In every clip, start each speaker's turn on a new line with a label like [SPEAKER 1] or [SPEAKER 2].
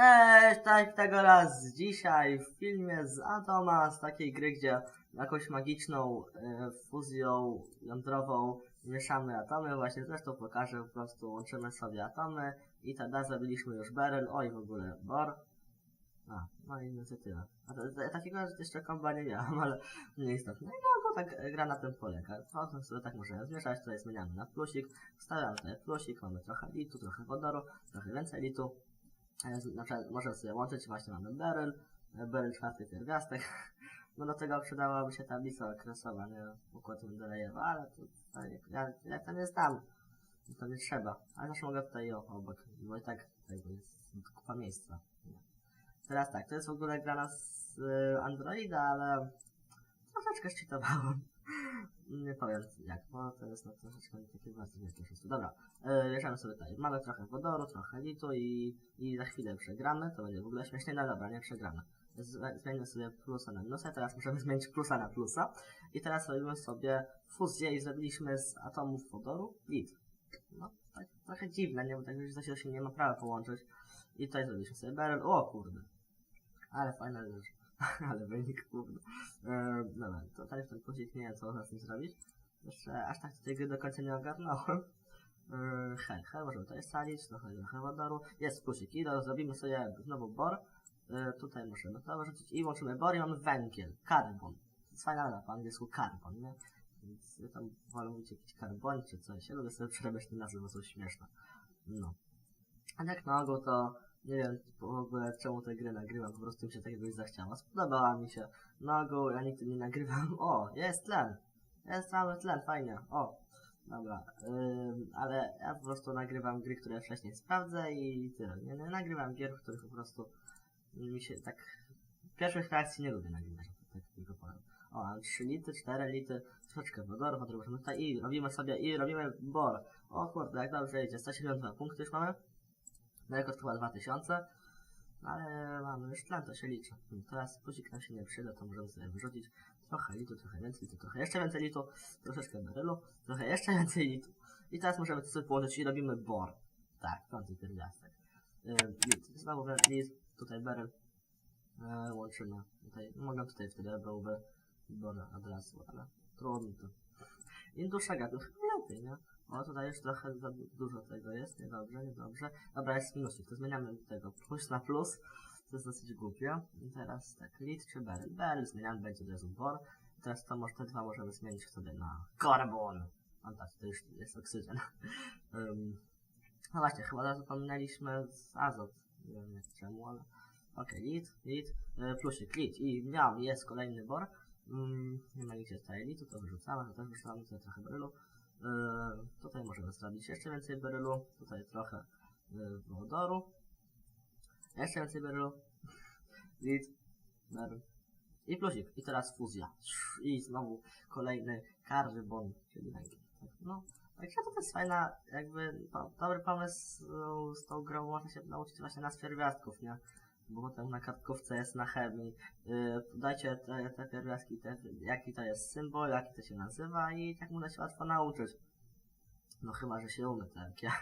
[SPEAKER 1] Cześć, tak tego raz dzisiaj w filmie z Atoma, z takiej gry, gdzie jakąś magiczną e, fuzją jądrową mieszamy atomy, właśnie zresztą pokażę, po prostu łączymy sobie atomy i tada zrobiliśmy już beryl, oj w ogóle bor. A, no i niestety tyle. A to, to, takiego jeszcze komba nie miałem, ale nieistotne. No no, bo tak gra na tym polega. Potem sobie tak możemy zmieszać, tutaj zmieniamy na plusik, wstawiamy tutaj plusik, mamy trochę litu, trochę wodoru, trochę więcej litu. E, Na przykład możemy sobie łączyć, właśnie mamy beryl, e, beryl czwarty pierwiastek. No do tego przydałaby się tablica okresowa, nie? Układ Mendelejewa, ale to, to ja, ja to nie znam. To nie trzeba. Ale zawsze mogę tutaj o, obok, bo i tak tutaj jest kupa miejsca. Teraz tak, to jest w ogóle gra na z y, Androida, ale troszeczkę szczytowałem. Nie powiem jak, bo to jest no, troszeczkę takie bardzo wielkie wszystko. Dobra, bierzemy sobie tutaj. Mamy trochę wodoru, trochę litu i, i za chwilę przegramy. To będzie w ogóle śmiesznie, no dobra, nie przegramy. Z- Zmienimy sobie plusa na minusa, teraz możemy zmienić plusa na plusa. I teraz robimy sobie fuzję i zrobiliśmy z atomów wodoru lit. No, tak trochę dziwne, nie? Bo tak już się nie ma prawa połączyć. I tutaj zrobiliśmy sobie beryl. O kurde. Ale fajna rzecz. Ale wynik, kurde. E, dobra, to w ten plusik nie wiem co można z tym zrobić. Jeszcze aż tak tej gry do końca nie ogarnąłem. Yy, Hej, hej, możemy tutaj sadzić, trochę, trochę wodoru. Jest plusik i zrobimy sobie znowu bor. Yy, tutaj możemy to wyrzucić i łączymy bor i mamy węgiel, karbon. Fajna po angielsku karbon, nie? Więc ja tam wolę mówić jakiś karbon czy coś. Ja lubię sobie przerabiać te nazwy, bo są śmieszne. No. A jak na ogół to nie wiem w ogóle czemu tę grę nagrywam, po prostu mi się takiego zachciało. Spodobała mi się. Na ogół ja nigdy nie nagrywam. O, jest tlen. Jest cały tlen, fajnie. O, dobra. Ym, ale ja po prostu nagrywam gry, które wcześniej sprawdzę i tyle. Nie, nie nagrywam gier, których po prostu mi się tak... Pierwszych reakcji nie lubię nagrywać, tak tylko powiem. O, mam 3 lity, 4 lity, troszeczkę wodoru, możemy tutaj i robimy sobie, i robimy bor. O kurde, jak dobrze idzie, 172 punkty już mamy. Rekord chyba 2000. Ale mamy już tlen, to się liczy. Teraz plusik nam się nie przyda, to możemy sobie wyrzucić trochę litu, trochę więcej litu, trochę jeszcze więcej litu, troszeczkę berylu, trochę jeszcze więcej litu. I teraz możemy to sobie położyć i robimy bor. Tak, piąty pierwiastek. Lit. Znowu lit, tutaj beryl. Yy, łączymy. Tutaj, mogę tutaj wtedy byłby bor od razu, ale trudno to. Im dłuższa chyba lepiej, nie? O, tutaj już trochę za du- dużo tego jest, niedobrze, niedobrze. Dobra, jest minusik, to zmieniamy tego plus na plus. To jest dosyć głupie. I teraz tak, lit czy beryl? Beryl zmieniamy, będzie od razu bor. I teraz to może te dwa możemy zmienić sobie na karbon. No tak, to już jest oksygen. um, no właśnie, chyba zapominaliśmy z azot. Nie wiem jak czemu, ale... Okej, lit, lit, e, plusik, lit i miał, jest kolejny bor. Mm, nie ma nigdzie tutaj litu, to wyrzucamy, to też wyrzucamy, tutaj trochę berylu. Yy, tutaj możemy zrobić jeszcze więcej berylu, tutaj trochę yy, wodoru, jeszcze więcej berylu, lit, beryl i plusik. I teraz fuzja. I znowu kolejny karbon, czyli węgiel. Tak, No, także to jest fajna, jakby dobry pomysł z tą grą można się nauczyć właśnie na pierwiastków, nie? Bo potem na kartkówce jest na chemii. Yy, dajcie te, te pierwiastki, te, jaki to jest symbol, jaki to się nazywa i tak można się łatwo nauczyć. No chyba, że się umie tak ja.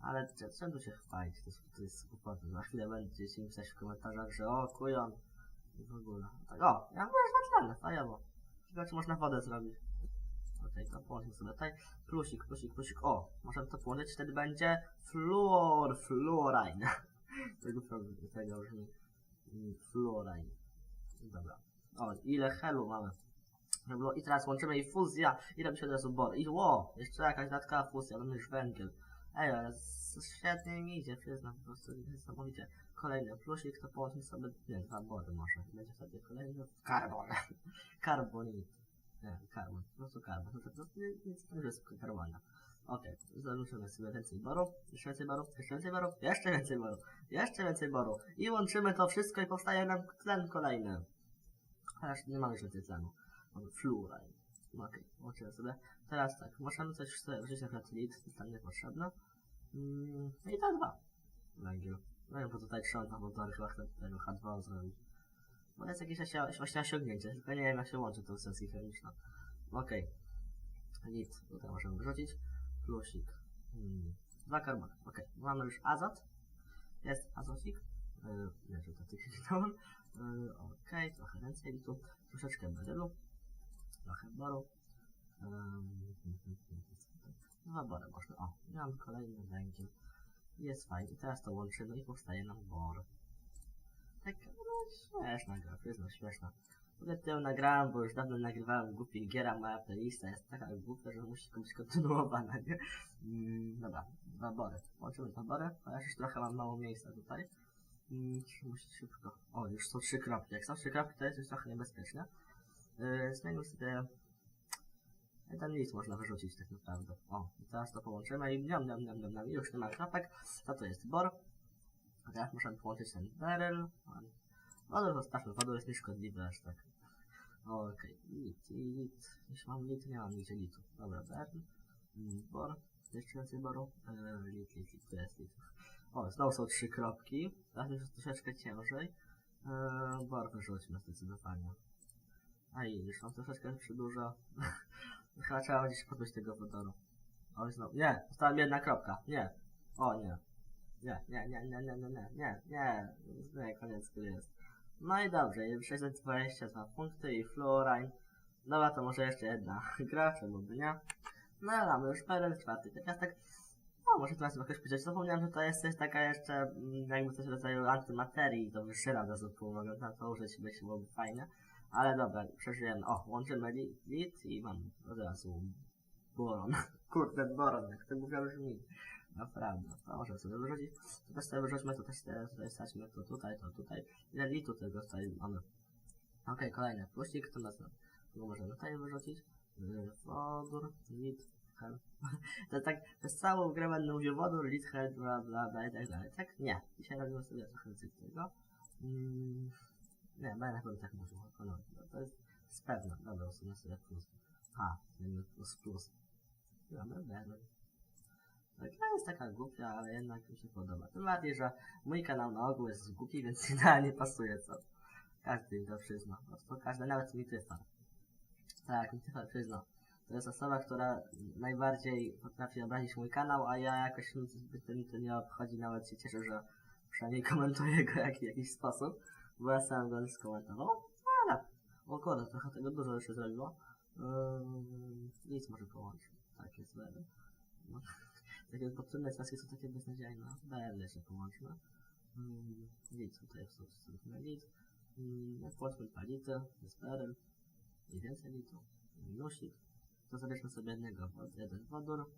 [SPEAKER 1] Ale cze- czemu się chwalić? To jest, to jest głupota. Za chwilę będziecie mi pisać w komentarzach, że o kujon. I w ogóle. Tak, o, ja że tlenne, fajowo. Ciekawe, czy można wodę zrobić. Okej, to połączmy sobie tutaj. Plusik, plusik, plusik. O, możemy to połączyć, wtedy będzie fluor, fluorine. Tego, tego brzmi. Mm, Fluorine. Dobra. O, ile helu mamy. No bo- I teraz łączymy i fuzja i robi się od razu bor. I ło, jeszcze jakaś dodatkowa fuzja, mamy już węgiel. Ej, ale świetnie mi idzie, przyznam, po prostu niesamowicie. Kolejny plusik, to połączymy sobie, nie, dwa bory może. Będzie sobie kolejny karbon. Karbonit. Nie, karbon, po prostu karbon. To, to, to nic to jest karbona. Okej, zarzucimy sobie więcej borów, jeszcze więcej borów, jeszcze więcej borów, jeszcze więcej borów, jeszcze więcej borów. I łączymy to wszystko i powstaje nam tlen kolejny. Chociaż nie mamy już więcej tlenu. Mamy fluoride. Okej, łączymy sobie. Teraz tak, możemy coś sobie wrzucić na lit, tam niepotrzebne. Mm, no i to dwa. Węgiel. No i bo tutaj trzeba dwa motory chyba tego H2 zrobić. Bo jest jakieś właśnie osiągnięcie, tylko nie wiem jak się łączy to sesji chemiczna. Okej. Lit, tutaj możemy wrzucić. Plusik. Mm, dwa karbony. Okej, mamy już azot. Jest azotik. Yy, że to ty kliknąłem. Yy, Okej, trochę więcej litu, troszeczkę berylu, trochę boru. Ym, Dwa bory można. O, mam kolejny węgiel. Jest fajnie. I teraz to łączymy i powstaje nam bor. Tak, no śmieszna gra, przyznam, śmieszna. W ogóle to ją nagrałem, bo już dawno nagrywałem głupi giera, moja playlista jest taka głupia, że musi być kontynuowana, nie? Mm, dobra, dwa bory. Łączymy dwa bory, chociaż już trochę mam mało miejsca tutaj. Mm, musi szybko. O, już są trzy kropki. Jak są trzy kropki, to jest już trochę niebezpieczne. Yy, zmienimy sobie... Ten list można wyrzucić tak naprawdę. O, i teraz to połączymy i niam, niam, niam, niam, niam. I już nie ma kropek. Co to jest bor? A teraz możemy połączyć ten beryl. Wodór zostawmy, wodór jest nieszkodliwy aż tak. Okej, lit, lit. Jeśli mam lit, nie mam nigdzie litu. Dobra, beryl. Mm, Bor. Jeszcze więcej boru. Lit, lit, lit, jest lit. O, znowu są trzy kropki. Teraz już troszeczkę ciężej. Eee, bor wyrzućmy zdecydowanie. A i już mam troszeczkę przy dużo. Chyba trzeba będzie się pozbyć tego wodoru. O, znowu. Nie, została mi jedna kropka. Nie. O, nie. Nie, nie, nie, nie, nie, nie, nie, nie, nie, nie, koniec gry jest. No i dobrze, i 622 punkty i fluorine. Dobra, to może jeszcze jedna gra, czemu by nie? No ale mamy już parę czwarty pierwiastek. O, może teraz jakoś powiedzieć, zapomniałem, że to jest coś taka jeszcze, mm, jakby coś w rodzaju antymaterii, to wyższyra od razu pół, mogę na to użyć, by się byłoby fajne. Ale dobra, przeżyjemy. O, łączymy li- lit i mam od razu boron. Kurde, boron, jak to głupio brzmi. Naprawdę, to może sobie wyrzucić. Też sobie wyrzućmy, sobie tutaj stać,my to tutaj, to tutaj. Ile litu tego tutaj mamy? Okej, kolejny plusik, to nas to możemy tutaj wyrzucić. Yy, Wodór, lit, hel. to tak, przez całą grę będę mówił wodór, lit, hel, bla, bla, bla i tak dalej. Tak? Nie. Dzisiaj robimy sobie trochę tego. Mm, nie, będę chyba tak mówił. No, no, to jest z pewna. Dobra, usunę sobie plus. A, plus plus. Dobra, dobra. Tak, gra jest taka głupia, ale jednak mi się podoba. Tym bardziej, że mój kanał na ogół jest głupi, więc idealnie pasuje, co? Każdy to przyzna. Po prostu każdy, nawet mi Tyfar. Tak, mi Tyfar przyzna. To jest osoba, która najbardziej potrafi obrazić mój kanał, a ja jakoś zbyt mi to nie obchodzi, nawet się cieszę, że przynajmniej komentuję go jak, w jakiś sposób, bo ja sam go skomentował. Ale, o kurde, trochę tego dużo już się zrobiło. Yy, nic może połączyć. Tak jest, będę. No. Takie potrzebne stacje są takie beznadziejne. BL się połączmy. Mm, Lit tutaj są sobie lit. Mm, połączmy dwa lity, jest beryl. I więcej litu. Minusik. To zabierzmy sobie jednego, jeden wodór.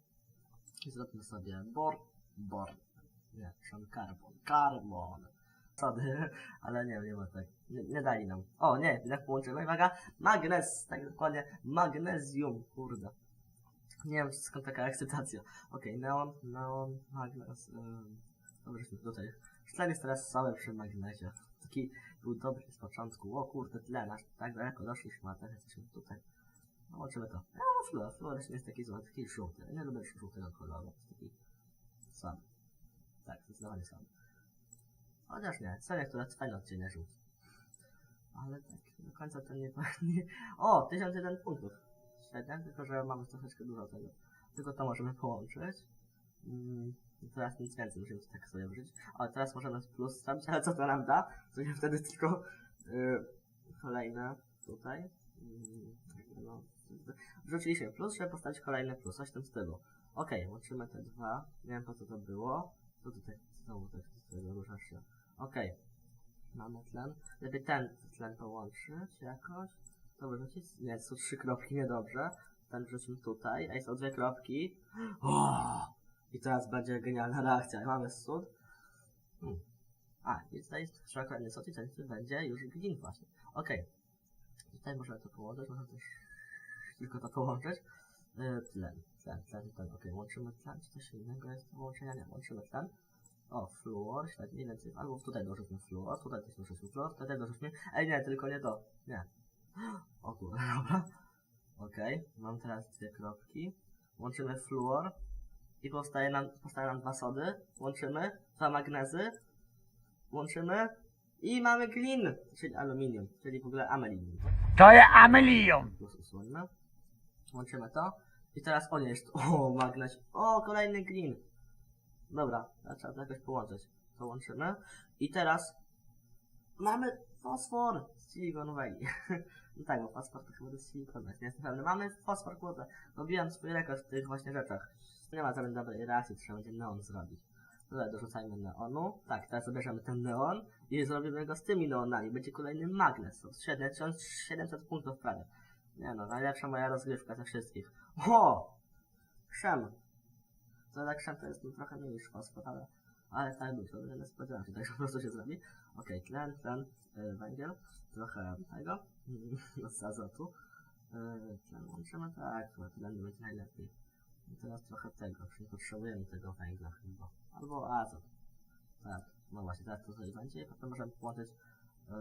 [SPEAKER 1] I zrobimy sobie bor. Bor. Nie, przepraszam, karbon. Karbon. Sody, ale nie, nie ma tak. Nie, nie dali nam. O, nie, jak połączymy, uwaga, magnez, tak dokładnie, magnezjum, kurde. Nie wiem skąd taka ekscytacja. Okej, neon, neon, magnes, ym, dobrze, żeśmy tutaj. Sztlen jest teraz cały przy magnezie. Taki był dobry z początku. O kurde, tlen, aż tak daleko doszliśmy, a teraz jesteśmy tutaj. No, łączymy to. No, fluor, fluor jest taki zły, taki żółty. Ja nie lubię żółtego koloru, taki słaby. Tak, zdecydowanie słaby. Chociaż nie, seria, która fajna odcienia żółty. Ale tak, do końca to nie... nie... O, 1001 punktów. Średnia, tylko że mamy troszeczkę dużo tego. Tylko to możemy połączyć. Mm, teraz nic więcej, musimy tak sobie wrzucić. O, teraz możemy plus zrobić, ale co to nam da? Się wtedy tylko yy, kolejne tutaj. Jakby no, wrzuciliśmy plus, żeby postawić kolejne plus, coś w tym stylu. Okej, łączymy te dwa. Nie wiem po co to było. Co tutaj znowu tak z tego ruszasz się. Okej. Mamy tlen. Lepiej ten tlen połączyć jakoś. To wyrzucić? Nie, są trzy kropki, niedobrze. Ten wrzucimy tutaj, a i są dwie kropki. O! I teraz będzie genialna reakcja. Mamy cud. Hmm. A, i tutaj jest trzeba kolejny sod i ten będzie już glin właśnie. Okej. Tutaj można to połączyć, można też tylko to połączyć. Yy, tlen, tlen, tlen, tlen. Okej, łączymy tlen. Czy coś innego jest do łączenia? Nie, łączymy tlen. O, fluor, świetnie, więcej. Albo tutaj dorzućmy fluor, tutaj też dorzućmy fluor, tutaj dorzućmy... Ej, nie, tylko nie to. Nie. O kurde, dobra. Okej, mam teraz dwie kropki. Łączymy fluor. I powstaje nam, powstają nam dwa sody. Łączymy. Dwa magnezy. Łączymy. I mamy glin, czyli aluminium, czyli w ogóle amelinium.
[SPEAKER 2] To jest.
[SPEAKER 1] Plus usuńmy. Łączymy to. I teraz on jest. O, magnez. O, kolejny glin. Dobra, trzeba to jakoś połączyć. To łączymy. I teraz mamy fosfor z Silicon Valley. no tak, bo fosfor to chyba do Silicon Valley, nie jestem pewny. Mamy fosfor, kurde. Robiłem swój rekord w tych właśnie rzeczach. Nie ma żadnej dobrej reakcji, trzeba będzie neon zrobić. Tutaj dorzucajmy neonu. Tak, teraz zabierzemy ten neon i zrobimy go z tymi neonami. Będzie kolejny magnes. To Świetnie, 1700 punktów prawie. Nie no, najlepsza moja rozgrywka ze wszystkich. O! Szem. To tak szem to jest no, trochę mniej niż fosfor, ale, ale tak był, to nie spodziewałem się, także po prostu się zrobi. Okej, tlen, tlen, węgiel, trochę tego, z azotu. Y, tlen łączymy, tak, chyba tlen będzie najlepiej. I teraz trochę tego, nie potrzebujemy tego węgla chyba. Albo azot. Tak, no właśnie, teraz to tutaj będzie potem możemy połączyć y,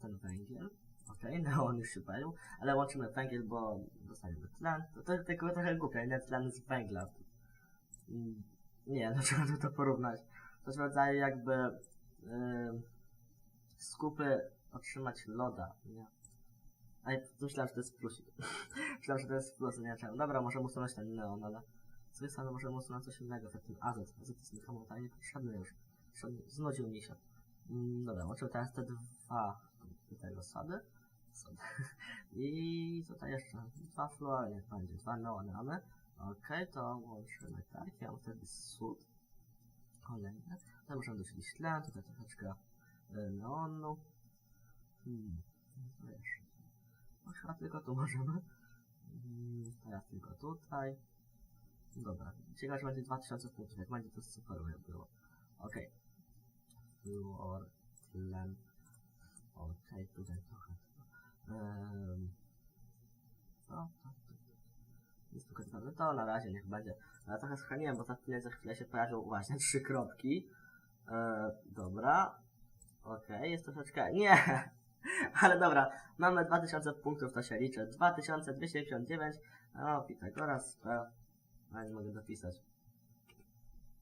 [SPEAKER 1] ten węgiel. Okej, no on już się palił, ale łączymy węgiel, bo dostaniemy tlen. To, to tylko trochę głupie, nie tlen z węgla. Mm, Nie, dlaczego to, to porównać? Coś w rodzaju jakby yy, skupy otrzymać loda, nie? A ja myślałem, że to jest plusik. myślałem, że to jest plus, nie czemu. Dobra, możemy usunąć ten neon, ale z strony możemy usunąć coś innego, tak ten azot. Azot jest nikomu tutaj niepotrzebny już. Znudził mi się. Mm, dobra, łączymy teraz te dwa tego sody. Sody. I tutaj jeszcze dwa fluory, niech będzie, dwa neony. Okej, to łączymy tak, ja mam wtedy sód. Kolejne. Tutaj możemy dosilić tlen, tutaj troszeczkę y, neonu. Hmm, jeszcze? No chyba tylko tu możemy. Mm, Teraz tylko tutaj. Dobra, ciekawe, że będzie 2000 punktów, jak będzie to super by było. Okej. Fluor, tlen. Okej, tutaj trochę. Um, to, to, to. Jest tylko to, to na razie niech będzie. Ale trochę schroniłem, bo za chwilę, za chwilę się pojawią właśnie trzy kropki. E, dobra. Okej, jest troszeczkę... Nie! Ale dobra, mamy 2000 punktów, to się liczy. 2259. O, Pitagoras. A nie mogę dopisać.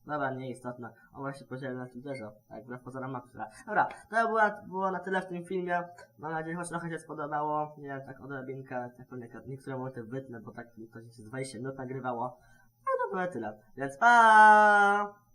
[SPEAKER 1] Dobra, nieistotne. On właśnie podzielił na Twitterze. Tak, wbrew pozorom ma. Dobra, to było, było na tyle w tym filmie. Mam nadzieję, że trochę się spodobało. Nie wiem, tak odrobinkę, tak niektóre momenty wytnę, bo tak to się z 20 minut nagrywało. No to było tyle. Więc pa!